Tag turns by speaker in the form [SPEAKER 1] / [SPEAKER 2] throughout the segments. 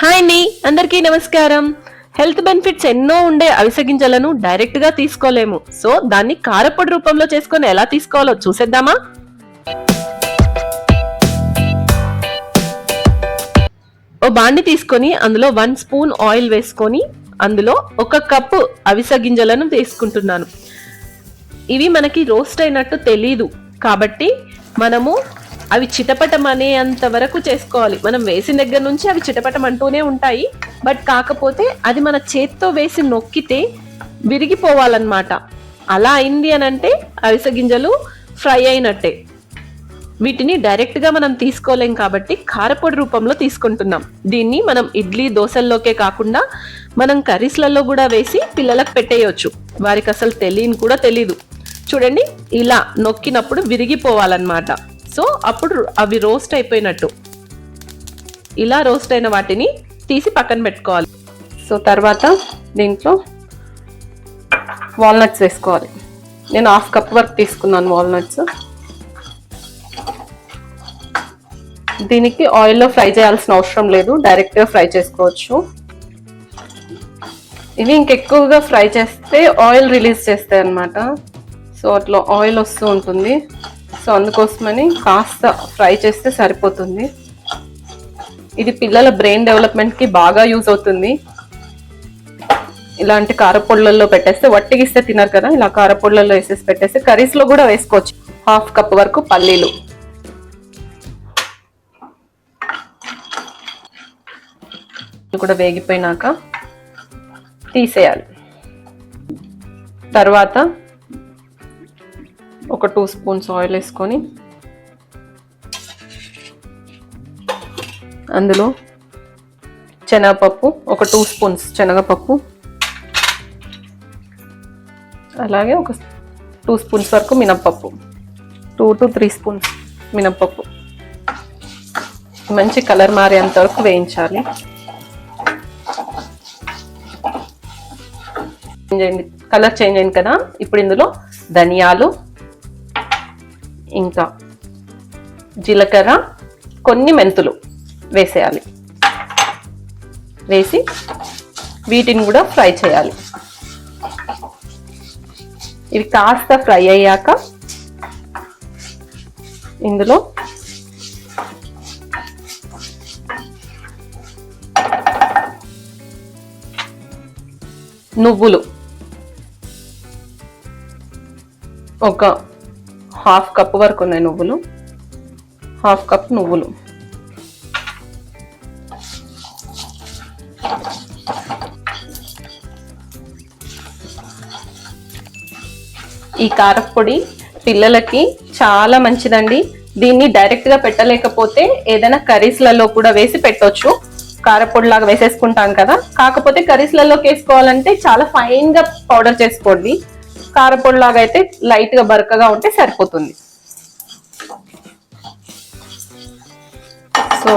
[SPEAKER 1] Hi అండి అందరికీ నమస్కారం. హెల్త్ బెనిఫిట్స్ ఎన్నో ఉండే అవిసె గింజలను డైరెక్ట్గా తీసుకోలేము. సో దాన్ని కారపొడి రూపంలో చేసుకొని ఎలా తీసుకోవాలో చూసేద్దామా? ఓ బాండి తీసుకొని అందులో వన్ స్పూన్ ఆయిల్ వేసుకొని అందులో ఒక కప్పు అవిసె గింజలను తీసుకుంటున్నాను ఇవి మనకి రోస్ట్ అయినట్టు తెలీదు. కాబట్టి మనము అవి చిటపటం అనేంత వరకు చేసుకోవాలి. మనం వేసిన దగ్గర నుంచి అవి చిటపటం అంటూనే ఉంటాయి. బట్ కాకపోతే అది మన చేత్తో వేసి నొక్కితే విరిగిపోవాలన్నమాట. అలా అయింది అని అంటే అవిసె గింజలు ఫ్రై అయినట్టే. వీటిని డైరెక్ట్గా మనం తీసుకోలేం కాబట్టి కారపొడి రూపంలో తీసుకుంటున్నాం. దీన్ని మనం ఇడ్లీ దోశల్లోకే కాకుండా మనం కర్రీస్లలో కూడా వేసి పిల్లలకు పెట్టేయచ్చు. వారికి అసలు తెలియని కూడా తెలీదు. చూడండి ఇలా నొక్కినప్పుడు విరిగిపోవాలన్నమాట. సో అప్పుడు అవి రోస్ట్ అయిపోయినట్టు. ఇలా రోస్ట్ అయిన వాటిని తీసి పక్కన పెట్టుకోవాలి. సో తర్వాత దీంట్లో వాల్నట్స్ వేసుకోవాలి. నేను హాఫ్ కప్ వరకు తీసుకున్నాను వాల్నట్స్. దీనికి ఆయిల్లో ఫ్రై చేయాల్సిన అవసరం లేదు. డైరెక్ట్గా ఫ్రై చేసుకోవచ్చు. ఇవి ఇంకెక్కువగా ఫ్రై చేస్తే ఆయిల్ రిలీజ్ చేస్తాయి అన్నమాట. సో అట్లా ఆయిల్ వస్తూ ఉంటుంది. సో అందుకోసమని కాస్త ఫ్రై చేస్తే సరిపోతుంది. ఇది పిల్లల బ్రెయిన్ డెవలప్మెంట్కి బాగా యూజ్ అవుతుంది. ఇలాంటి కారపొళ్ళల్లో పెట్టేస్తే వట్టిగిస్తే తినరు కదా ఇలా కారపొళ్ళల్లో వేసేసి పెట్టేస్తే కర్రీస్లో కూడా వేసుకోవచ్చు. హాఫ్ కప్ వరకు పల్లీలు కూడా వేగిపోయినాక తీసేయాలి. తర్వాత ఒక టూ స్పూన్స్ ఆయిల్ వేసుకొని అందులో శనగపప్పు ఒక టూ స్పూన్స్ శనగపప్పు. అలాగే ఒక టూ స్పూన్స్ వరకు మినప్పప్పు. టూ టు త్రీ స్పూన్స్ మినప్పప్పు. మంచి కలర్ మారేంత వరకు వేయించాలి. చేంజ్ అయింది. కలర్ చేంజ్ అయింది కదా? ఇప్పుడు ఇందులో ధనియాలు ఇంకా జీలకర్ర కొన్ని మెంతులు వేసేయాలి. వేసి వీటిని కూడా ఫ్రై చేయాలి. ఇవి కాస్త ఫ్రై అయ్యాక ఇందులో నువ్వులు ఒక హాఫ్ కప్ వరకు ఉన్నాయి నువ్వులు. హాఫ్ కప్ నువ్వులు. ఈ కారపొడి పిల్లలకి చాలా మంచిదండి. దీన్ని డైరెక్ట్గా పెట్టలేకపోతే ఏదైనా కర్రీస్లలో కూడా వేసి పెట్టొచ్చు. కారపొడి లాగా వేసేసుకుంటాం కదా. కాకపోతే కర్రీస్లలోకి వేసుకోవాలంటే చాలా ఫైన్గా పౌడర్ చేసుకోండి. కారపొడి లాగా అయితే లైట్గా బరకగా ఉంటే సరిపోతుంది. సో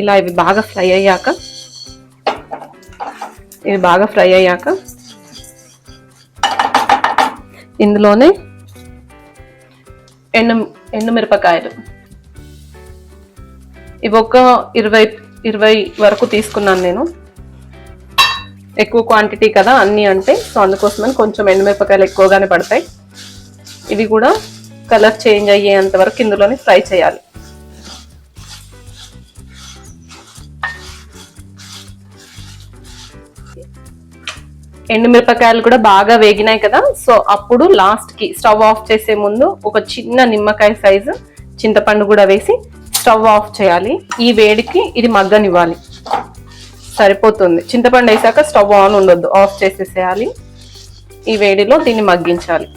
[SPEAKER 1] ఇలా ఇవి బాగా ఫ్రై అయ్యాక ఇవి బాగా ఫ్రై అయ్యాక ఇందులోనే ఎండు ఎండుమిరపకాయలు ఇవి ఒక ఇరవై ఇరవై వరకు తీసుకున్నాను నేను. ఎక్కువ క్వాంటిటీ కదా అన్నీ అంటే. సో అందుకోసమని కొంచెం ఎండుమిరపకాయలు ఎక్కువగానే పడతాయి. ఇవి కూడా కలర్ చేంజ్ అయ్యేంత వరకు ఇందులోనే ఫ్రై చేయాలి. ఎండుమిరపకాయలు కూడా బాగా వేగినాయి కదా. సో అప్పుడు లాస్ట్కి స్టవ్ ఆఫ్ చేసే ముందు ఒక చిన్న నిమ్మకాయ సైజు చింతపండు కూడా వేసి స్టవ్ ఆఫ్ చేయాలి. ఈ వేడికి ఇది మగ్గనివ్వాలి. సరిపోతుంది. చింతపండు వేసాక స్టవ్ ఆన్ ఉండొద్దు. ఆఫ్ చేసేసేయాలి. ఈ వేడిలో దీన్ని మగ్గించాలి.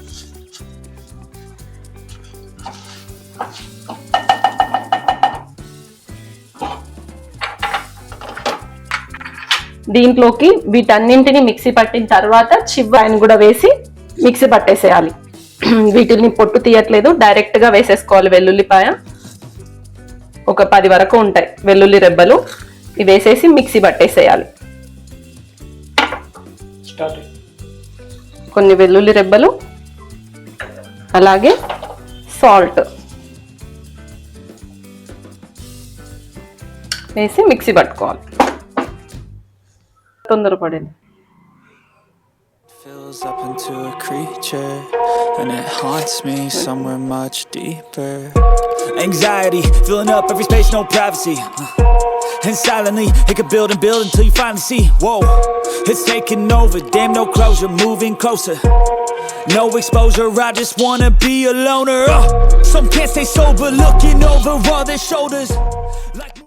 [SPEAKER 1] దీంట్లోకి వీటన్నింటిని మిక్సీ పట్టిన తర్వాత చివ్వాయిని కూడా వేసి మిక్సీ పట్టేసేయాలి. వీటిని పొట్టు తీయట్లేదు. డైరెక్ట్గా వేసేసుకోవాలి వెల్లుల్లిపాయ. ఒక పది వరకు ఉంటాయి. వెల్లుల్లి రెబ్బలు. ఇవి వేసేసి మిక్సీ పట్టేసేయాలి కొన్ని వెల్లుల్లి రెబ్బలు అలాగే సాల్ట్ వేసి మిక్సీ పట్టుకోవాలి తొందరపడింది
[SPEAKER 2] Fills up into a creature, and it haunts me somewhere much deeper. Anxiety filling up every space, no privacy. And silently, it could build and build until you finally see. Whoa, it's taking over, damn, no closure, moving closer. No exposure, I just wanna be a loner. Uh, some can't stay sober, looking over all their shoulders. Like